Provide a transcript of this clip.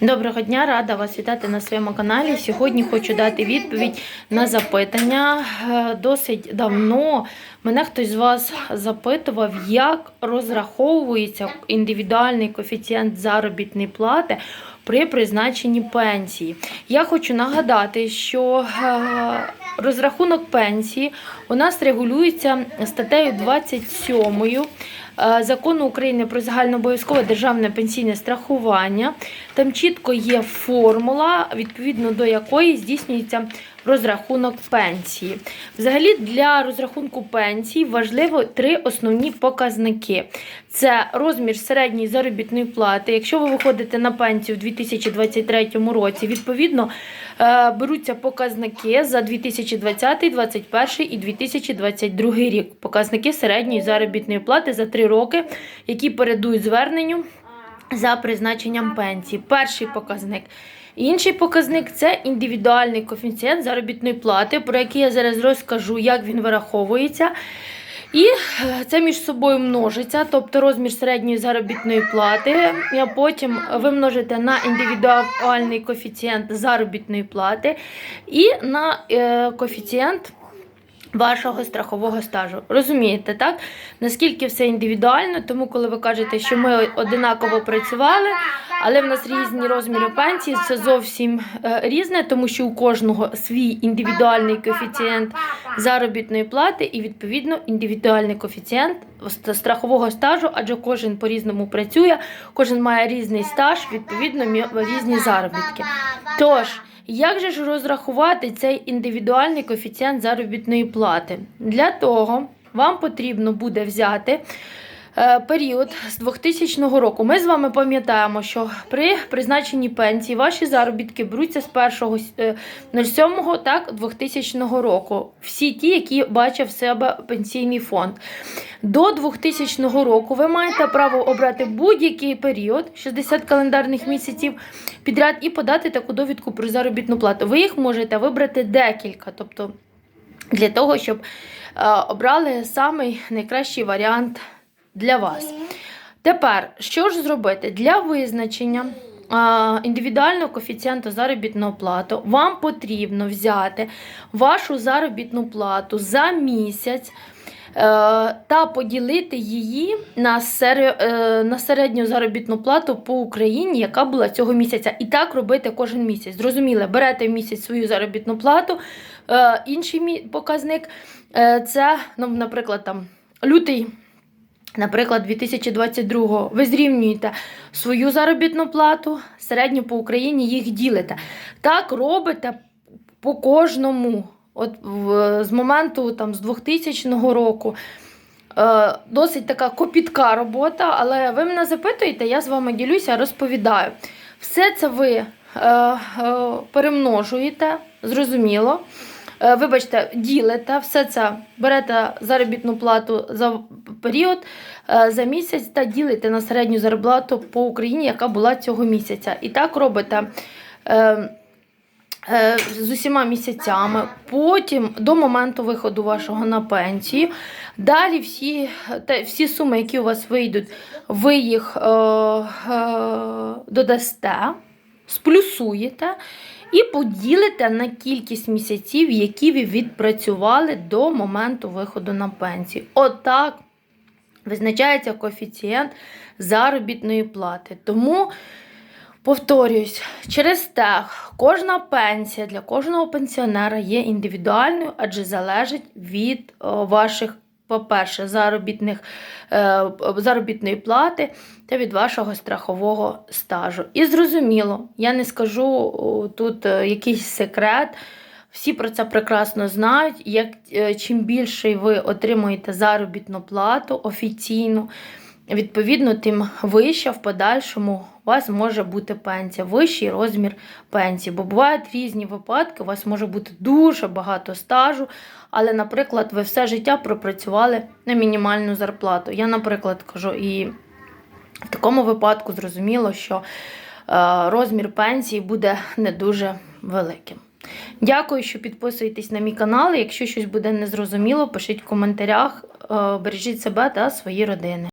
Доброго дня, рада вас вітати на своєму каналі. Сьогодні хочу дати відповідь на запитання. Е, Досить давно мене хтось з вас запитував, як розраховується індивідуальний коефіцієнт заробітної плати при призначенні пенсії. Я хочу нагадати, що е, розрахунок пенсії у нас регулюється статтею 27 е, Закону України про загальнообов'язкове державне пенсійне страхування. Там чітко є формула, відповідно до якої здійснюється розрахунок пенсії. Взагалі для розрахунку пенсії важливо три основні показники: це розмір середньої заробітної плати. Якщо ви виходите на пенсію в 2023 році, відповідно е, беруться показники за 2020, 2021 і 2022 рік. Показники середньої заробітної плати за три роки, які передують зверненню за призначенням пенсії. Перший показник. Інший показник це індивідуальний коефіцієнт заробітної плати, про який я зараз розкажу, як він вираховується. І е, це між собою множиться, тобто розмір середньої заробітної плати. А потім ви множите на індивідуальний коефіцієнт заробітної плати і на е, коефіцієнт вашого страхового стажу. Розумієте, так? Наскільки все індивідуально, тому коли ви кажете, що ми одинаково працювали, але в нас різні розміри пенсії, це зовсім е, різне, тому що у кожного свій індивідуальний коефіцієнт заробітної плати і відповідно індивідуальний коефіцієнт страхового стажу, адже кожен по-різному працює, кожен має різний стаж, відповідно різні заробітки. Тож, як же ж розрахувати цей індивідуальний коефіцієнт заробітної плати? Для того вам потрібно буде взяти період з 2000 року. Ми з вами пам'ятаємо, що при призначенні пенсії ваші заробітки беруться з 1.07 так, 2000 року. Всі ті, які бачив в себе пенсійний фонд. До 2000 року ви маєте право обрати будь-який період, 60 календарних місяців підряд, і подати таку довідку про заробітну плату. Ви їх можете вибрати декілька, тобто для того, щоб е, обрали самий найкращий варіант для вас. Тепер, що ж зробити? Для визначення індивідуального коефіцієнту заробітного плату вам потрібно взяти вашу заробітну плату за місяць е, та поділити її на, е, на середню заробітну плату по Україні, яка була цього місяця. І так робити кожен місяць. Зрозуміло, берете в місяць свою заробітну плату. Е, інший показник це, ну, наприклад, там лютий. Наприклад, 2022 ви зрівнюєте свою заробітну плату, середню по Україні їх ділите. Так робите по кожному. От з моменту там, з 2000 року. Е, досить така копітка робота, але ви мене запитуєте, я з вами ділюся, розповідаю. Все це ви е, е, перемножуєте, зрозуміло. Е, Вибачте, ділите, все це берете заробітну плату за період, е, за місяць та ділите на середню зарплату по Україні, яка була цього місяця. І так робите. Е, з усіма місяцями, потім до моменту виходу вашого на пенсію. Далі всі, те, всі суми, які у вас вийдуть, ви їх е, е, додасте, сплюсуєте і поділите на кількість місяців, які ви відпрацювали до моменту виходу на пенсію. Отак визначається коефіцієнт заробітної плати. Тому. Повторююсь, через те кожна пенсія для кожного пенсіонера є індивідуальною, адже залежить від ваших, по-перше, заробітних, е, заробітної плати та від вашого страхового стажу. І зрозуміло, я не скажу тут е, якийсь секрет. Всі про це прекрасно знають. Як, е, чим більше ви отримуєте заробітну плату офіційну, Відповідно, тим вища в подальшому у вас може бути пенсія, вищий розмір пенсії. Бо бувають різні випадки, у вас може бути дуже багато стажу, але, наприклад, ви все життя пропрацювали на мінімальну зарплату. Я, наприклад, кажу, і в такому випадку зрозуміло, що е, розмір пенсії буде не дуже великим. Дякую, що підписуєтесь на мій канал. Якщо щось буде незрозуміло, пишіть в коментарях. Е, Бережіть себе та свої родини.